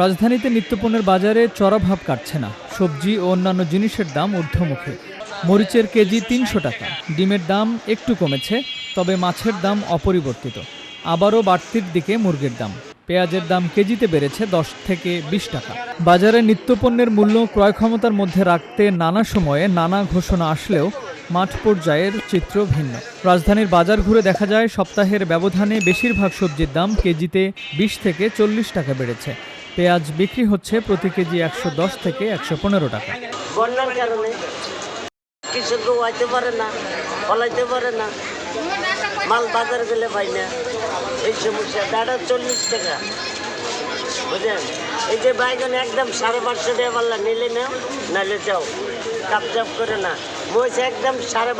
রাজধানীতে নিত্যপণ্যের বাজারে চড়া ভাব কাটছে না। সবজি ও অন্যান্য জিনিসের দাম ঊর্ধ্বমুখী। মরিচের কেজি তিনশো টাকা। ডিমের দাম একটু কমেছে, তবে মাছের দাম অপরিবর্তিত। আবারও বাড়তির দিকে মুরগির দাম। পেঁয়াজের দাম কেজিতে বেড়েছে দশ থেকে বিশ টাকা। বাজারে নিত্যপণ্যের মূল্য ক্রয় ক্ষমতার মধ্যে রাখতে নানা সময়ে নানা ঘোষণা আসলেও মাঠ পর্যায়ের চিত্র ভিন্ন। রাজধানীর বাজার ঘুরে দেখা যায় সপ্তাহের ব্যবধানে বেশিরভাগ সবজির দাম কেজিতে বিশ থেকে চল্লিশ টাকা বেড়েছে। পেঁয়াজ বিক্রি হচ্ছে প্রতি কেজি একশো দশ থেকে একশো পনেরো টাকা। কারণে হইতে পারে না পারে না। মাল বাজার গেলে না। এই সমস্যা চল্লিশ টাকা। এই যে একদম সাড়ে নিলে নাও যাও। করে না। একদম সাড়ে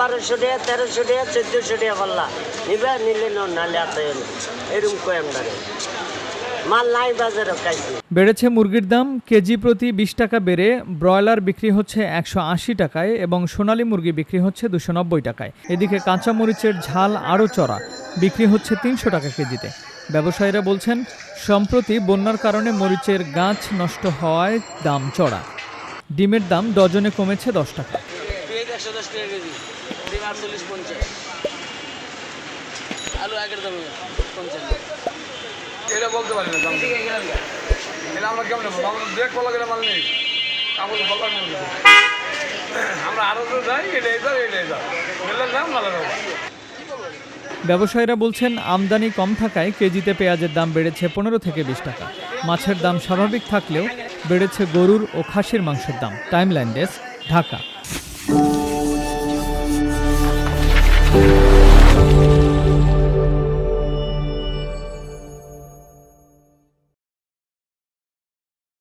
নিলে নাও এরকম মাল নাই বাজারে বেড়েছে মুরগির দাম কেজি প্রতি বিশ টাকা বেড়ে ব্রয়লার বিক্রি হচ্ছে একশো আশি টাকায় এবং সোনালী মুরগি বিক্রি হচ্ছে দুশো নব্বই টাকায়। এদিকে কাঁচা মরিচের ঝাল আরও চড়া বিক্রি হচ্ছে তিনশো টাকা কেজিতে। ব্যবসায়ীরা বলছেন সম্প্রতি বন্যার কারণে মরিচের গাছ নষ্ট হওয়ায় দাম চড়া। ডিমের দাম ডজনে কমেছে দশ টাকা। আলু আগের দামে পঞ্চাশ। বলতে পারি না এটা আমরা কেমন আমরা ব্রেক গেলে মাল নেই। কাপড় আমরা তো যাই ব্যবসায়ীরা বলছেন, আমদানি কম থাকায় কেজিতে পেঁয়াজের দাম বেড়েছে পনেরো থেকে বিশ টাকা। মাছের দাম স্বাভাবিক থাকলেও বেড়েছে গরুর ও খাসির মাংসের দাম। Timeline desk, Dhaka.